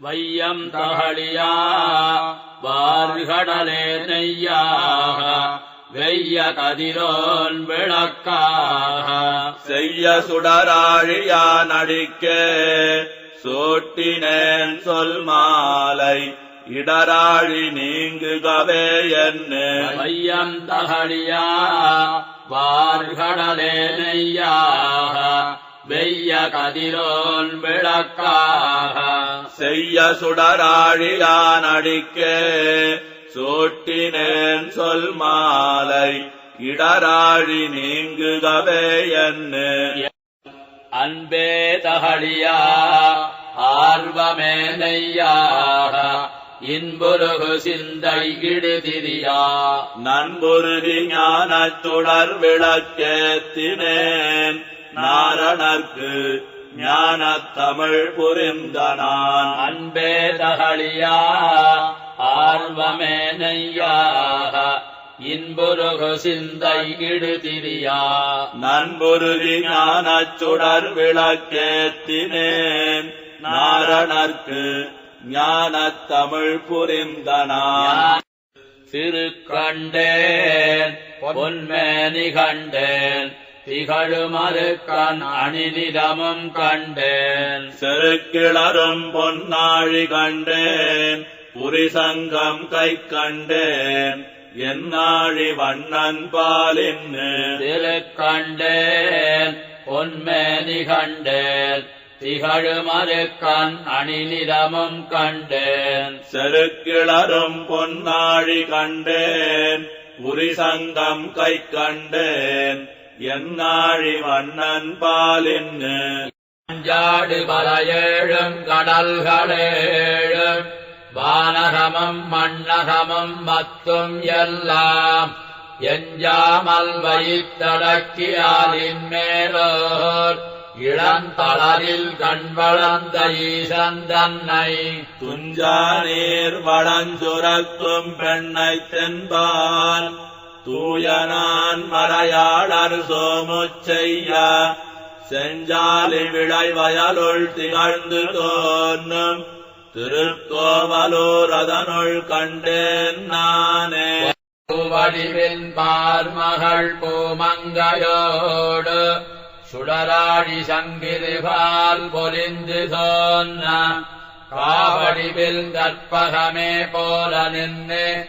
வையம் தகழியா வார்கடலே நெய்யாக வெய்ய கதிரோன் விளக்காக. செய்ய சுடராழியா நடிக்க சூட்டினேன் சொல் மாலை இடராழி நீங்குகவே என்ன. வையம் தகழியா வார்கடலே நெய்யாக வெய்ய கதிரோன் விளக்காக. செய்ய சுடராழியா நடிக்க சூட்டினேன் சொல் மாலை இடராழி நீங்குகவே என்ன. அன்பே தகழியா ஆர்வமே நெய்யாக இன்புருகு சிந்தை இடுதிரியா. நண்புருகி ஞானத் தொடர் விளக்கேத்தினேன் நாரணர்க்கு ஞானத் தமிழ் புரிந்த நான் அன்பே தகழியா ஆர்வமே நெய்யாக இன்புருகு சிந்தை இடுதிரியா. நண்புருகி ஞானச் சுடர் விளக்கேத்தினேன். நாரணர்க்கு ஞானத் தமிழ் புரிந்த நான் திருக்கண்டேன் பொன்மேனி கண்டேன் திகழுமறு கண் அணிநிலமும் கண்டேன். செருக்கிளரும் பொன்னாழி கண்டேன். புரிசங்கம் கை கண்டேன். என்னாழி வண்ணன் பாலின்னு திருக்கண்டேன் பொன்மேனி கண்டேன். திகழுமறு கண் அணிநிலமும் கண்டேன். செருக்கிளரும் பொன்னாழி கண்டேன். புரிசங்கம் கை கண்டேன். என்னாழி வண்ணன் பாலின்னு. அஞ்சாடு மலையேழும் கடல்களேழும் வானகமம் மண்ணகமம் மத்தும் எல்லாம் எஞ்சாமல் வைத்தடக்கியாலின் மேலோர். இளந்தளரில் கண் வளர்ந்த ஈசன் தன்னை துஞ்சா நீர் வளஞ்சுரக்கும் பெண்ணை தென்பால். தூயனான் மறையாளர் சோமுச்செய்ய செஞ்சாலி விளை வயலுள் திகழ்ந்து தோன்றும். திருக்கோவலூர் அதனுள் கண்டேன் நானே. வடிவின் பார்மகள் பூமங்கையோடு சுடராடி சங்கிரிபால் பொலிந்து சொன்ன காவடிவில் கற்பகமே போல நின்று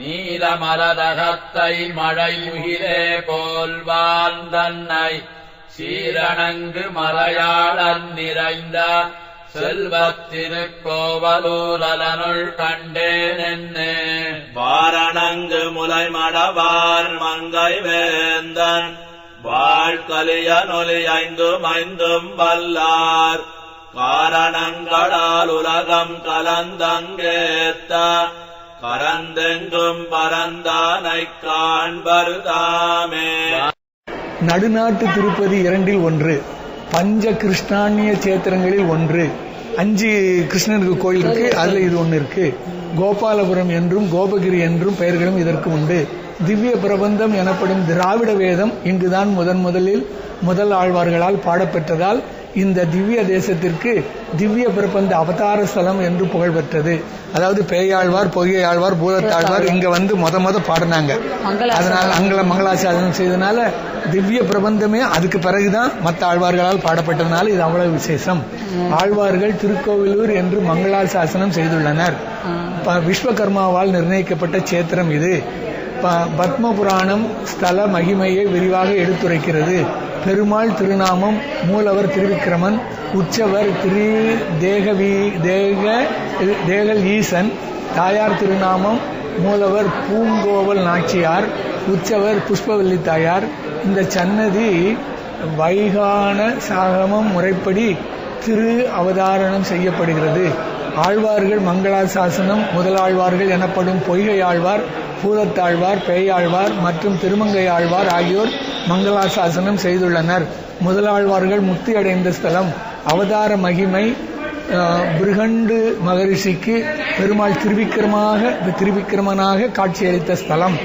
நீலமரதகத்தை மழை முகிலே போல்வான் தன்னை சீரணங்கு மலையாளன் நிறைந்த செல்வத்திருக்கோவலூரலனுள் கண்டேன் என்னே வாரணங்கு முலை மடவார் மங்கை வேந்தன் வாழ்கலிய நொலி ஐந்தும் ஐந்தும் வல்லார் காரணங்களால் உலகம் கலந்தங்கேத்த பரந்தெங்கும் பரந்தானைக் காண்பருதாமே. நடுநாட்டு திருப்பதி இரண்டில் ஒன்று பஞ்ச கிருஷ்ணானிய சேத்திரங்களில் ஒன்று. அஞ்சு கிருஷ்ணனுக்கு கோயில் இருக்கு அதுல இது ஒன்று இருக்கு. கோபாலபுரம் என்றும் கோபகிரி என்றும் பெயர்களும் இதற்கு உண்டு. திவ்ய பிரபந்தம் எனப்படும் திராவிட வேதம் இங்குதான் முதன் முதலில் முதல் ஆழ்வார்களால் பாடப்பெற்றதால் இந்த திவ்ய தேசத்திற்கு திவ்ய பிரபந்த அவதார ஸ்தலம் என்று புகழ் பெற்றது. அதாவது பேயாழ்வார் பொய்யாழ்வார் பூதத்தாழ்வார் இங்க வந்து முத முத பாடினாங்க. அதனால அங்கள மங்களாசாசனம் செய்தனால திவ்ய பிரபந்தமே அதுக்கு பிறகுதான் மற்ற ஆழ்வார்களால் பாடப்பட்டதுனால இது அவ்வளவு விசேஷம். ஆழ்வார்கள் திருக்கோவிலூர் என்று மங்களாசாசனம் செய்துள்ளனர். விஸ்வகர்மாவால் நிர்ணயிக்கப்பட்ட சேத்திரம் இது. ப- பத்ம புராணம் ஸ்தல மகிமையை விரிவாக எடுத்துரைக்கிறது. பெருமாள் திருநாமம் மூலவர் திருவிக்கிரமன் உற்சவர் திரு தேகவி தேக தேகல் ஈசன் தாயார் திருநாமம் மூலவர் பூங்கோவல் நாச்சியார் உற்சவர் புஷ்பவல்லி தாயார். இந்த சன்னதி வைகான சாகமம் முறைப்படி திரு அவதாரணம் செய்யப்படுகிறது. ஆழ்வார்கள் மங்களாசாசனம் முதலாழ்வார்கள் எனப்படும் பொய்கை ஆழ்வார் பூதத்தாழ்வார் பேயாழ்வார் மற்றும் திருமங்கை ஆழ்வார் ஆகியோர் மங்களாசாசனம் செய்துள்ளனர். முதலாழ்வார்கள் முக்தி அடைந்த ஸ்தலம் அவதார மகிமை பிருகண்டு மகரிஷிக்கு பெருமாள் திருவிக்கிரமாக திருவிக்கிரமனாக காட்சியளித்த ஸ்தலம்.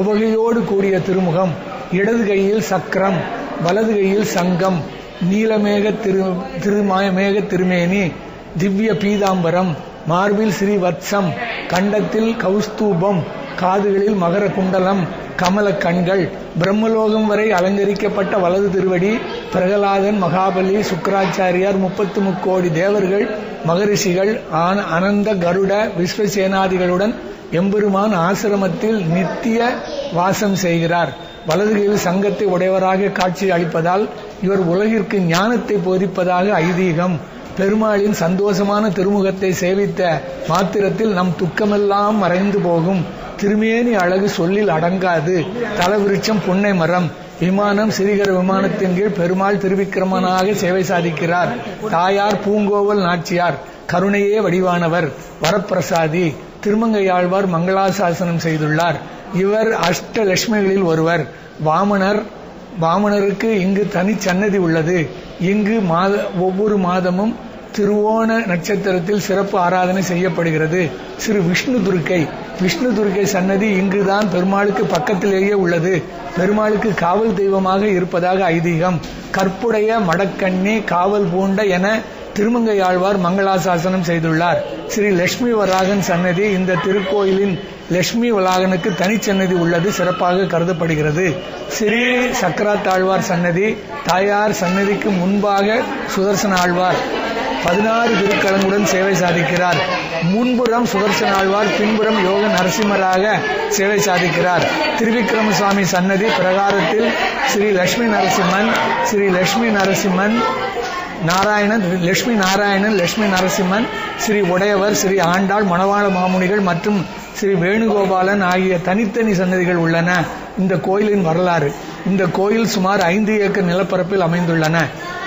உவகையோடு கூடிய திருமுகம் இடது கையில் சக்கரம் வலது கையில் சங்கம் நீலமேக திரு திருமாயமேக திருமேனி திவ்ய பீதாம்பரம் மார்பில் ஸ்ரீவத்சம் கண்டத்தில் கௌஸ்தூபம் காதுகளில் மகர குண்டலம் கமல கண்கள் பிரம்மலோகம் வரை அலங்கரிக்கப்பட்ட வலது திருவடி பிரகலாதன் மகாபலி சுக்கராச்சாரியார் முப்பத்து முக்கோடி தேவர்கள் மகரிஷிகள் ஆன அனந்த கருட விஸ்வசேனாதிகளுடன் எம்பெருமான் ஆசிரமத்தில் நித்திய வாசம் செய்கிறார். வலதுகையில் சங்கத்தை உடையவராக காட்சி அளிப்பதால் இவர் உலகிற்கு ஞானத்தை போதிப்பதாக ஐதீகம். பெருமாளின் சந்தோஷமான திருமுகத்தை சேவித்த மாத்திரத்தில் நம் துக்கமெல்லாம் மறைந்து போகும். திருமேனி அழகு சொல்லில் அடங்காது. தலவிருட்சம் புன்னை மரம். விமானம் சிறிகர விமானத்தின் கீழ் பெருமாள் திருவிக்கிரமனாக சேவை சாதிக்கிறார். தாயார் பூங்கோவல் நாச்சியார். கருணையே வடிவானவர். வரப்பிரசாதி. திருமங்கையாழ்வார் மங்களாசாசனம் செய்துள்ளார். இவர் அஷ்டலட்சுமிகளில் ஒருவர். வாமனர் வாமனருக்கு இங்கு தனி சன்னதி உள்ளது. இங்கு மாத ஒவ்வொரு மாதமும் திருவோண நட்சத்திரத்தில் சிறப்பு ஆராதனை செய்யப்படுகிறது. ஸ்ரீ விஷ்ணு துர்க்கை. விஷ்ணு துர்க்கை சன்னதி இங்குதான் பெருமாளுக்கு பக்கத்திலேயே உள்ளது. பெருமாளுக்கு காவல் தெய்வமாக இருப்பதாக ஐதீகம். கற்புடைய மடக்கண்ணி காவல் பூண்ட என திருமங்கையாழ்வார் மங்களாசாசனம் செய்துள்ளார். ஸ்ரீ லட்சுமி வராகன் சன்னதி இந்த திருக்கோயிலின் லட்சுமி வளாகனுக்கு தனிச்சன்னதி உள்ளது சிறப்பாக கருதப்படுகிறது. ஸ்ரீ சக்கராத்தாழ்வார் சன்னதி தாயார் சன்னதிக்கு முன்பாக சுதர்சன ஆழ்வார் பதினாறு திருக்கலங்குடன் சேவை சாதிக்கிறார். முன்புறம் சுதர்சன ஆழ்வார் பின்புறம் யோக நரசிம்மராக சேவை சாதிக்கிறார். திருவிக்கிரமசாமி சன்னதி பிரகாரத்தில் ஸ்ரீ லட்சுமி நரசிம்மன் ஸ்ரீ லட்சுமி நரசிம்மன் நாராயணன் லட்சுமி நாராயணன் லட்சுமி நரசிம்மன் ஸ்ரீ உடையவர் ஸ்ரீ ஆண்டாள் மணவாள மாமுனிகள் மற்றும் ஸ்ரீ வேணுகோபாலன் ஆகிய தனித்தனி சன்னதிகள் உள்ளன. இந்த கோயிலின் வரலாறு இந்த கோயில் சுமார் ஐந்து ஏக்கர் நிலப்பரப்பில் அமைந்துள்ளன.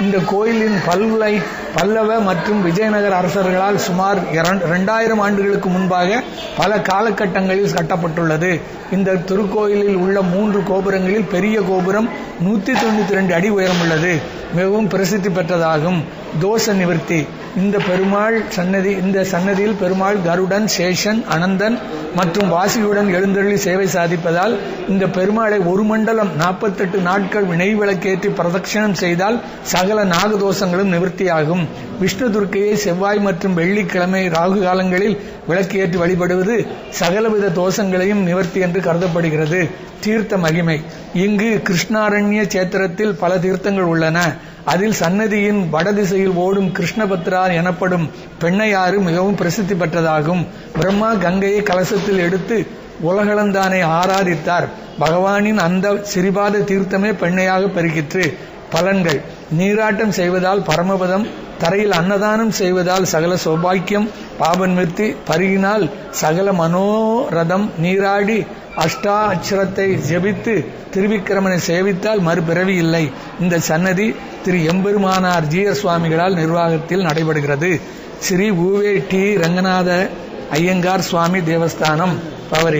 இந்த கோயிலின் பல்லை பல்லவ மற்றும் விஜயநகர அரசர்களால் சுமார் இரண்டாயிரம் ஆண்டுகளுக்கு முன்பாக பல காலகட்டங்களில் கட்டப்பட்டுள்ளது. இந்த திருக்கோயிலில் உள்ள மூன்று கோபுரங்களில் பெரிய கோபுரம் நூத்தி தொண்ணூத்தி ரெண்டு அடி உயரம் உள்ளது மிகவும் பிரசித்தி பெற்றதாகும். தோஷ நிவர்த்தி. இந்த பெருமாள் சன்னதி இந்த சன்னதியில் பெருமாள் கருடன் சேஷன் அனந்தன் மற்றும் வாசியுடன் எழுந்தருளி சேவை சாதிப்பதால் இந்த பெருமாளை ஒரு மண்டலம் நாற்பத்தெட்டு நாட்கள் வினை விளக்கேற்றி பிரதட்சணம் செய்தால் சகல நாகதோஷங்களும் நிவர்த்தியாகும். விஷ்ணு துர்க்கையை செவ்வாய் மற்றும் வெள்ளிக்கிழமை ராகு காலங்களில் விளக்கேற்றி வழிபடுவது சகலவித தோஷங்களையும் நிவர்த்தி என்று கருதப்படுகிறது. தீர்த்த மகிமை. இங்கு கிருஷ்ணாரண்ய சேத்திரத்தில் பல தீர்த்தங்கள் உள்ளன. அதில் சன்னதியின் வடதிசையில் ஓடும் கிருஷ்ணபத்ரா எனப்படும் பெண்ணையாறு மிகவும் பிரசித்தி பெற்றதாகும். பிரம்மா கங்கையை கலசத்தில் எடுத்து உலகளந்தானை ஆராதித்தார். பகவானின் அந்த சிறிபாத தீர்த்தமே பெண்ணையாக பெருகிற்று. பலன்கள். நீராட்டம் செய்வதால் பரமபதம் தரையில் அன்னதானம் செய்வதால் சகல சௌபாக்கியம் பாபன்மிர்த்தி பருகினால் சகல மனோரதம் நீராடி அஷ்டா அட்சரத்தை ஜெபித்து திருவிக்கிரமனை சேவித்தால் மறுபிறவி இல்லை. இந்த சன்னதி திரு எம்பெருமானார் ஜீயர் சுவாமிகளால் நிர்வாகத்தில் நடைபெறுகிறது. ஸ்ரீ ஊவே டி ரங்கநாத ஐயங்கார் சுவாமி தேவஸ்தானம் பவரி.